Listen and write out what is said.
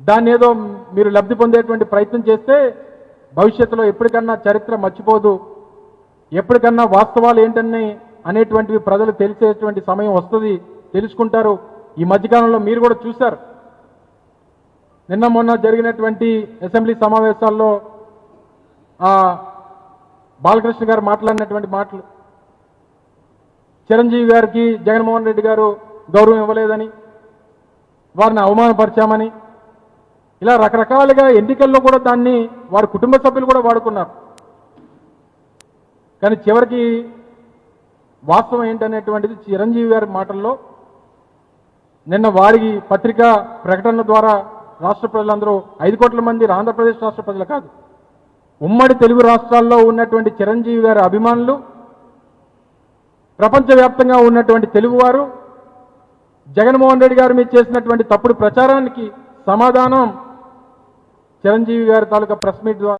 దాన్ని ఏదో మీరు లబ్ధి పొందేటువంటి ప్రయత్నం చేస్తే భవిష్యత్తులో ఎప్పటికన్నా చరిత్ర మర్చిపోదు. ఎప్పటికన్నా వాస్తవాలు ఏంటని అనేటువంటివి ప్రజలు తెలిసేటువంటి సమయం వస్తుంది. తెలుసుకుంటారు. ఈ మధ్యకాలంలో మీరు కూడా చూశారు. నిన్న మొన్న జరిగినటువంటి అసెంబ్లీ సమావేశాల్లో బాలకృష్ణ గారు మాట్లాడినటువంటి మాటలు చిరంజీవి గారికి జగన్మోహన్ రెడ్డి గారు గౌరవం ఇవ్వలేదని వారిని అవమానపరిచామని ఇలా రకరకాలుగా ఎన్నికల్లో కూడా దాన్ని వారి కుటుంబ సభ్యులు కూడా వాడుకున్నారు. కానీ చివరికి వాస్తవం ఏంటనేటువంటిది చిరంజీవి గారి మాటల్లో నిన్న వారి పత్రికా ప్రకటనల ద్వారా రాష్ట్ర ప్రజలందరూ ఐదు కోట్ల మంది ఆంధ్రప్రదేశ్ రాష్ట్ర ప్రజలు కాదు ఉమ్మడి తెలుగు రాష్ట్రాల్లో ఉన్నటువంటి చిరంజీవి గారి అభిమానులు ప్రపంచవ్యాప్తంగా ఉన్నటువంటి తెలుగువారు జగన్మోహన్ రెడ్డి గారి మీద చేసినటువంటి తప్పుడు ప్రచారానికి సమాధానం చిరంజీవి గారి తాలూకా ప్రెస్ మీట్ ద్వారా